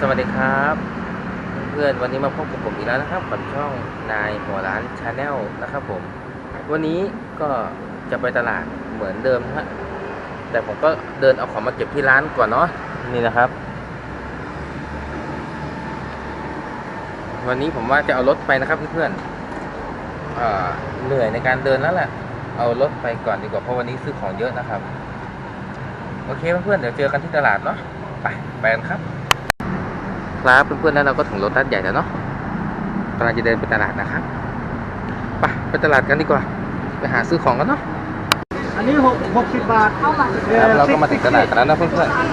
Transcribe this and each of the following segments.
สวัสดีครับ เพื่อนวันนี้มาพบกับผมอีกแล้วนะครับกับช่องนายหัวร้านชาแนลนะครับผม วันนี้ก็จะไปตลาดเหมือนเดิมฮะแต่ผมก็เดินเอาของมาเก็บที่ร้านก่อนเนาะนี่นะครับ วันนี้ผมว่าจะเอารถไปนะครับเพื่อนๆเอ่อเหนื่อยในการเดินแล้วแหละเอารถไปก่อนดีกว่าเพราะวันนี้ซื้อของเยอะนะครับ โอเคเพื่อนๆเดี๋ยวเจอกันที่ตลาดเนาะไปไปกันครับ ครับเพื่อนๆแล้วเราก็ถึงรถตัดใหญ่แล้วเนาะกำลังจะเดินไปตลาดนะครับไปไปตลาดกันดีกว่า ไปหาซื้อของกันเนาะอันนี้หกหกสิบบาทครับเราก็มาถึงตลาดกันแล้วนะเพื่อนอ่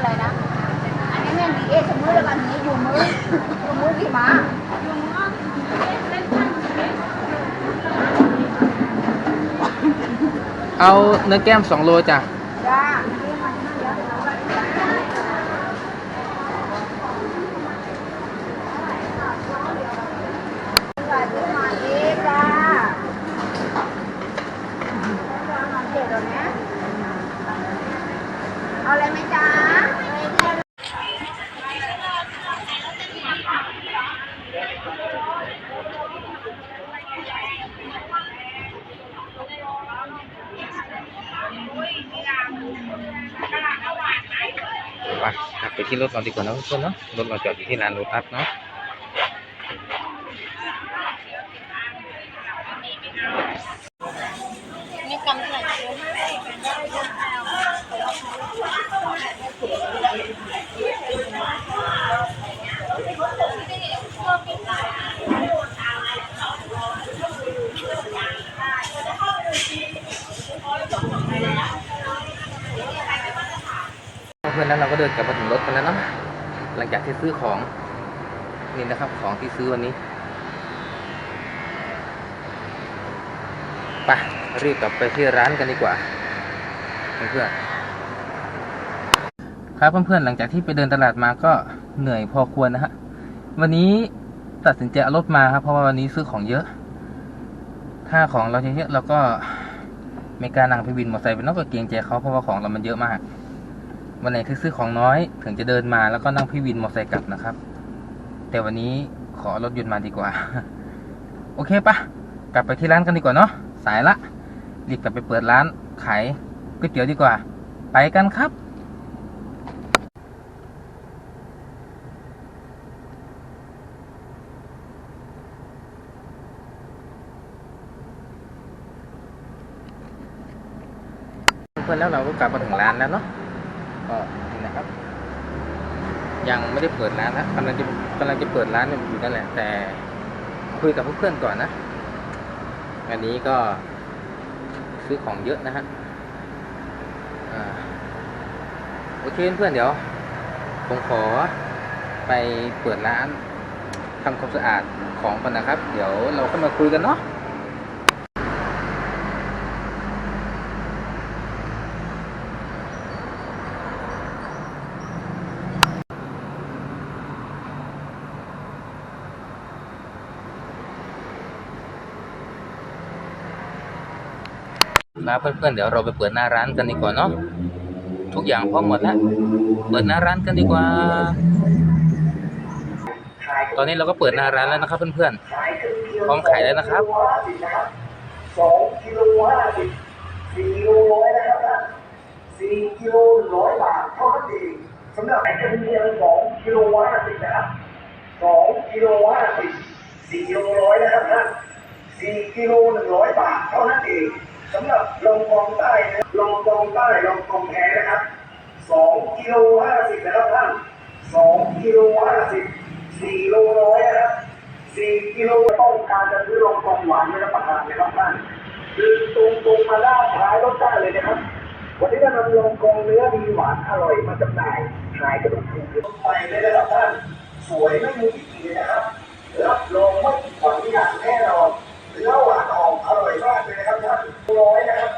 ออทุกทงอะไรนะ อันนี้แม่มีเอสมมือแล้วกันนี้อยู่มืออยู่มือกี่มาอยู่มือ ๆเอาเนื้อแก้ม2โลจ้ะ ไปไปที่รถเราดีกว่านะเพื่อนเนาะรถเราจอดอยู่ที่ลานรถตัสเนาะ ก็เดินกลับมาถึงรถกันแล้วนะหลังจากที่ซื้อของนี่นะครับ ของที่ซื้อวันนี้ไปรีบกลับไปที่ร้านกันดีกว่าเพื่อนๆครับเพื่อนๆหลังจากที่ไปเดินตลาดมาก็เหนื่อยพอควรนะฮะวันนี้ตัดสินใจเอารถมาครับเพราะว่าวันนี้ซื้อของเยอะ ถ้าของเราเยอะๆเราก็ไม่กล้านั่งพี่วินมอเตอร์ไซค์ไปนอกจากเกรงใจเขาเพราะว่าของเรามันเยอะมาก วันไหนที่ซื้อของน้อยถึงจะเดินมาแล้วก็นั่งพี่วินมอเตอร์ไซค์กลับนะครับ แต่วันนี้ขอรถยนต์มาดีกว่า โอเคปะกลับไปที่ร้านกันดีกว่าเนาะสายละรีบกลับไปเปิดร้านขายก๋วยเตี๋ยวดีกว่า ไปกันครับเพื่อนแล้วเราก็กลับมาถึงร้านแล้วเนาะ ก็นี่นะครับ ยังไม่ได้เปิดร้านนะกำลังจะกำลังจะเปิดร้านอยู่นั่นแหละ แต่คุยกับเพื่อนๆก่อนนะ อันนี้ก็ซื้อของเยอะนะฮะโอเคเพื่อนเดี๋ยว ผมขอไปเปิดร้านทำความสะอาดของก่อนนะครับ เดี๋ยวเราก็มาคุยกันเนาะ นะเพื่อนๆเดี๋ยวเราไปเปิดหน้าร้านกันดีกว่าเนาะทุกอย่างพร้อมหมดแล้วเปิดหน้าร้านกันดีกว่า ตอนนี้เราก็เปิดหน้าร้านแล้วนะครับเพื่อนๆพร้อมขายแล้วนะครับสองกิโลห้าสิบสี่กิโลร้อยนะครับสี่กิโลร้อยบาทเท่านั้นเองสำหรับไอ้กระเทียมสองกิโลห้าสิบนะครับสองกิโลห้าสิบสี่กิโลร้อยนะครับสี่กิโลหนึ่งร้อยบาทเท่านั้นเอง สำหรับลงกองใต้นะลงกองใต้ลงกองแพ้นะครับสองกิโลห้าสิบนะครับท่านสองกิโลห้าสิบสี่โลร้อยนะครับสี่กิโลต้องการจะซื้อลงกองหวานไม่รับประทานนะครับท่านคือตรงตรงมาด้านท้ายรถได้เลยนะครับ วันนี้เรานำลงกองเนื้อดีหวานอร่อยมาจำหน่ายขายกระดูกถูกไปเลยนะครับท่านสวยไม่มีที่ตีนะครับรองไม่ผิดหวังอย่างแน่นอนเนื้อหวานหอมอร่อยมากเลยนะครับท่านร้อยนะครับ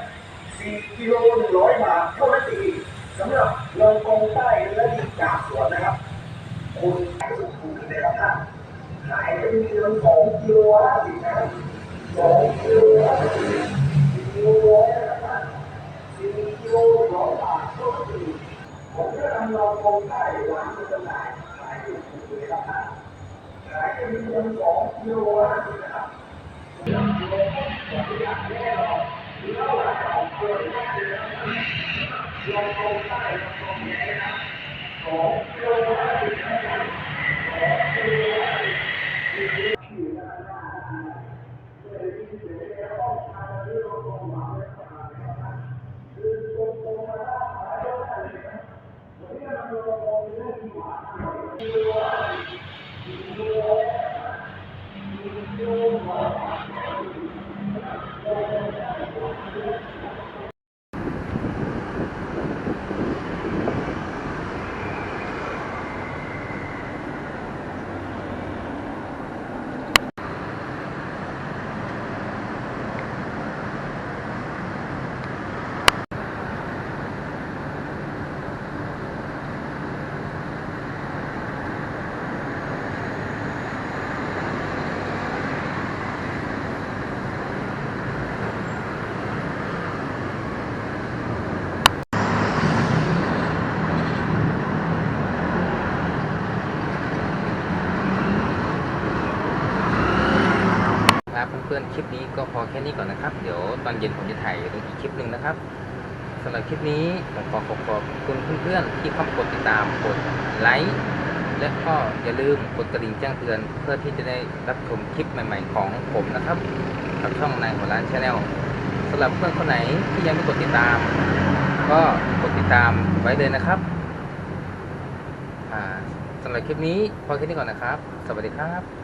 สี่ กิโลหนึ่งร้อยบาทเท่านั้นเองสำหรับลงกองใต้เนื้อดีจากสวนนะครับ คุณขายถูกๆเลยครับท่าขายเป็นเดือนสองกิโลห้าสิบนะครับสองกิโลห้าสิบกิโลร้อยนะครับสี่กิโลร้อยบาทก็คืองผมจะทำลงกองใต้วานมาจำหน่ายขายอยู่ถูกเลยครับท่าขายเป็นเงินสองกิโลห้าสิบนะครับเรื่องกิโลก็อย่างแน่นอนเนื้อหวานของเกลือมากเลยนะครับลองกองใต้ลองกองแย่นะครับสองกิโลห้าสิบนะครับ สองกิโลห้าสิบชื่อนะครับเพื่อที่จะได้ต้องการเรื่องของหวานและประทานนะครับครับเพื่อนๆ คลิปนี้ก็พอแค่นี้ก่อนนะครับ เดี๋ยวตอนเย็นผมจะถ่ายลงอีกคลิปหนึ่งนะครับสำหรับคลิปนี้ผมขอขอบคุณเพื่อนๆ ที่เข้ามากดติดตาม กดไลค์ และก็อย่าลืมกดกระดิ่งแจ้งเตือน เพื่อที่จะได้รับชมคลิปใหม่ ๆ ของผมนะครับกับช่องนายหัวร้านชาแนลสำหรับเพื่อนคนไหนที่ยังไม่กดติดตาม ก็กดติดตามไว้เลยนะครับอ่าสำหรับคลิปนี้พอแค่นี้ก่อนนะครับ สวัสดีครับ